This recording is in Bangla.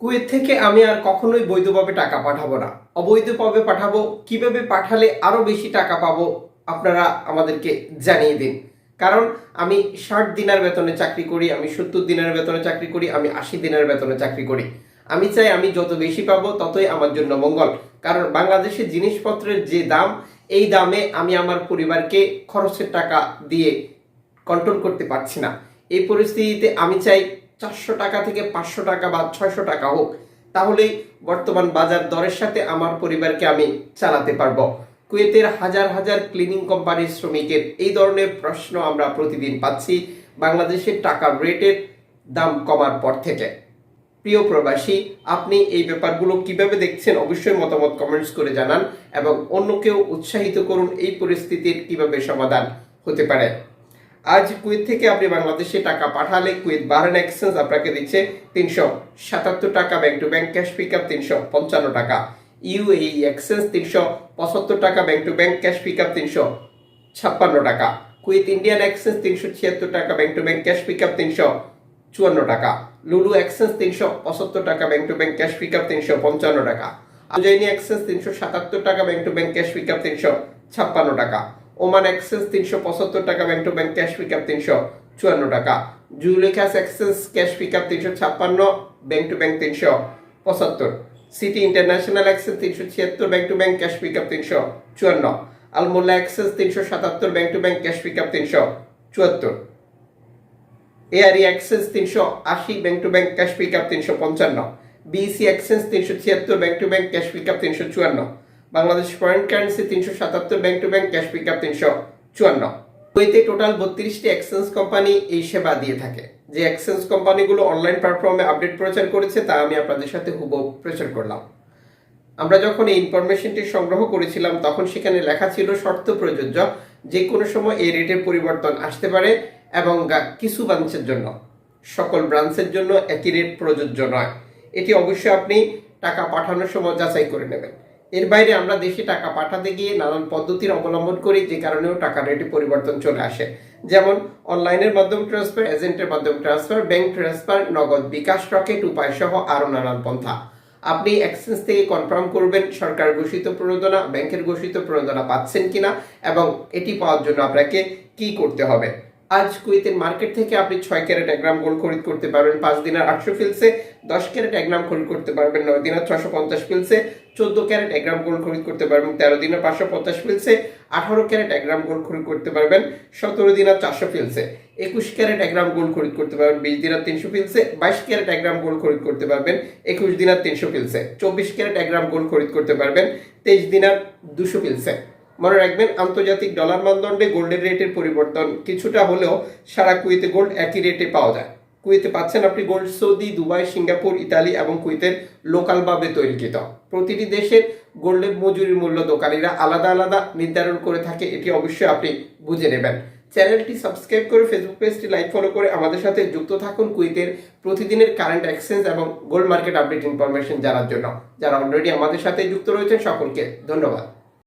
কুয়েত থেকে আমি আর কখনোই বৈধভাবে টাকা পাঠাবো না। অবৈধভাবে পাঠাবো, কীভাবে পাঠালে আরও বেশি টাকা পাবো, আপনারা আমাদেরকে জানিয়ে দিন। কারণ আমি ষাট দিনের বেতনে চাকরি করি, আমি সত্তর দিনের বেতনে চাকরি করি, আমি আশি দিনের বেতনে চাকরি করি। আমি চাই আমি যত বেশি পাবো, ততই আমার জন্য মঙ্গল। কারণ বাংলাদেশের জিনিসপত্রের যে দাম, এই দামে আমি আমার পরিবারকে খরচের টাকা দিয়ে কন্ট্রোল করতে পারছি না। এই পরিস্থিতিতে আমি চাই চারশো টাকা থেকে পাঁচশো টাকা বা ছয়শো টাকা হোক, তাহলেই বর্তমান বাজার দরের সাথে আমার পরিবারকে আমি চালাতে পারব। কুয়েতের হাজার হাজার ক্লিনিং কোম্পানির শ্রমিকের এই ধরনের প্রশ্ন আমরা প্রতিদিন পাচ্ছি বাংলাদেশের টাকার রেটের দাম কমার পর থেকে। প্রিয় প্রবাসী, আপনি এই ব্যাপারগুলো কীভাবে দেখছেন অবশ্যই মতামত কমেন্টস করে জানান এবং অন্যকেও উৎসাহিত করুন এই পরিস্থিতির কীভাবে সমাধান হতে পারে। আজ কুয়েত থেকে আপনি বাংলাদেশে টাকা পাঠালে কুয়েত বাহারান এক্সচেঞ্জ আপনাকে দিচ্ছে তিনশো সাতাত্তর টাকা, bank to bank cash pick up তিনশো পঞ্চান্ন টাকা। ইউএই এক্সচেঞ্জ তিনশো পঁচাত্তর টাকা, bank to bank cash pick up তিনশো ছাপ্পান্ন টাকা। কুয়েত ইন্ডিয়ান এক্সচেঞ্জ তিনশো ছিয়াত্তর টাকা, bank to bank cash pick up তিনশো চুয়ান্ন টাকা। লুলু এক্সচেঞ্জ তিনশো পঁচাত্তর টাকা, bank to bank cash pick up তিনশো পঞ্চান্ন টাকা। আজৈনি এক্সচেঞ্জ তিনশো সাতাত্তর টাকা, bank to bank cash pick up তিনশো ছাপ্পান্ন টাকা। ওমান এক্সচেঞ্জ তিনশো পঁচাত্তর টাকা bank to bank cash pick up তিনশো চুয়ান্ন টাকা। জুলেখাস এক্সচেঞ্জ ক্যাশ পিক আপ তিনশো ছাপ্পান্ন ব্যাংক টু ব্যাংক তিনশো পঁচাত্তর। সিটি ইন্টারন্যাশনাল এক্সচেঞ্জ তিনশো ছিয়াত্তর bank to bank cash pick up তিনশো চুয়ান্ন। আলমোল্লা এক্সচেঞ্জ তিনশো সাতাত্তর bank to bank cash pick up তিনশো চুয়াত্তর। এআরই এক্সচেঞ্জ তিনশো আশি bank to bank cash pick up তিনশো পঞ্চান্ন। বিসি এক্সচেঞ্জ তিনশো ছিয়াত্তর bank to bank cash pick up তিনশো চুয়ান্ন। বাংলাদেশ ফরেন কারেন্সি তিনশো সাতাত্তর bank to bank cash pick up তিনশো চুয়ান্ন। কুয়েতে টোটাল বত্রিশটি এক্সচেঞ্জ কোম্পানি এই সেবা দিয়ে থাকে। যে এক্সচেঞ্জ কোম্পানিগুলো অনলাইন প্ল্যাটফর্মে আপডেট প্রচার করেছে, তা আমি আপনাদের সাথে হুবহু প্রচার করলাম। আমরা যখন এই ইনফরমেশনটি সংগ্রহ করেছিলাম, তখন সেখানে লেখা ছিল শর্ত প্রযোজ্য, যে কোনো সময় এই রেটের পরিবর্তন আসতে পারে এবং কিছু ব্রাঞ্চের জন্য। সকল ব্রাঞ্চের জন্য একই রেট প্রযোজ্য নয়। এটি অবশ্যই আপনি টাকা পাঠানোর সময় যাচাই করে নেবেন। এর বাইরে আমরা দেশে টাকা পাঠাতে গিয়ে নানান পদ্ধতির অবলম্বন করি, যে কারণেও টাকার রেটে পরিবর্তন চলে আসে। যেমন, অনলাইনের মাধ্যমে ট্রান্সফার এজেন্টের মাধ্যমে ট্রান্সফার ব্যাংক ট্রান্সফার নগদ বিকাশ, রকেট উপায় সহ আরও নানান পন্থা। আপনি এক্সচেঞ্জ থেকে কনফার্ম করবেন সরকার ঘোষিত প্রণোদনা, ব্যাংকের ঘোষিত প্রণোদনা পাচ্ছেন কিনা এবং এটি পাওয়ার জন্য আপনাকে কি করতে হবে। আজ কুয়েতের মার্কেট থেকে আপনি ছয় ক্যারেট এক গ্রাম গোল্ড খরিদ করতে পারবেন, পাঁচ দিনের আটশো ফিলসে দশ ক্যারেট এক গ্রাম খরিদ করতে পারবেন, নয় দিনের ছশো পঞ্চাশ ফিলসে চোদ্দ ক্যারেট এক গ্রাম গোল্ড খরিদ করতে পারবেন, তেরো দিনের পাঁচশো পঞ্চাশ ফিলসে, আঠারো ক্যারেট এক গ্রাম গোল্ড খরিদ করতে পারবেন, সতেরো দিনের চারশো ফিলসে। একুশ ক্যারেট এক গ্রাম গোল্ড খরিদ করতে পারবেন, বিশ দিনের তিনশো ফিলসে। বাইশ ক্যারেট এক গ্রাম গোল্ড খরিদ করতে পারবেন, একুশ দিনের তিনশো ফিলসে। চব্বিশ ক্যারেট এক গ্রাম গোল্ড খরিদ করতে পারবেন, তেইশ দিনের দুশো ফিলসে। মনে রাখবেন, আন্তর্জাতিক ডলার মানদণ্ডে গোল্ডের রেটের পরিবর্তন কিছুটা হলেও সারা কুয়েতে গোল্ড একই রেটে পাওয়া যায়। কুয়েতে পাচ্ছেন আপনি gold Saudi, Dubai, Singapore, Italy এবং কুয়েতের লোকালভাবে তৈরিকৃত প্রতিটি দেশের গোল্ডের মজুরির মূল্য দোকানিরা আলাদা আলাদা নির্ধারণ করে থাকে, এটি অবশ্যই আপনি বুঝে নেবেন। চ্যানেলটি সাবস্ক্রাইব করে ফেসবুক পেজটি লাইক ফলো করে আমাদের সাথে যুক্ত থাকুন কুয়েতের প্রতিদিনের কারেন্ট এক্সচেঞ্জ এবং গোল্ড মার্কেট আপডেট ইনফরমেশন জানার জন্য। যারা অলরেডি আমাদের সাথে যুক্ত রয়েছেন, সকলকে ধন্যবাদ।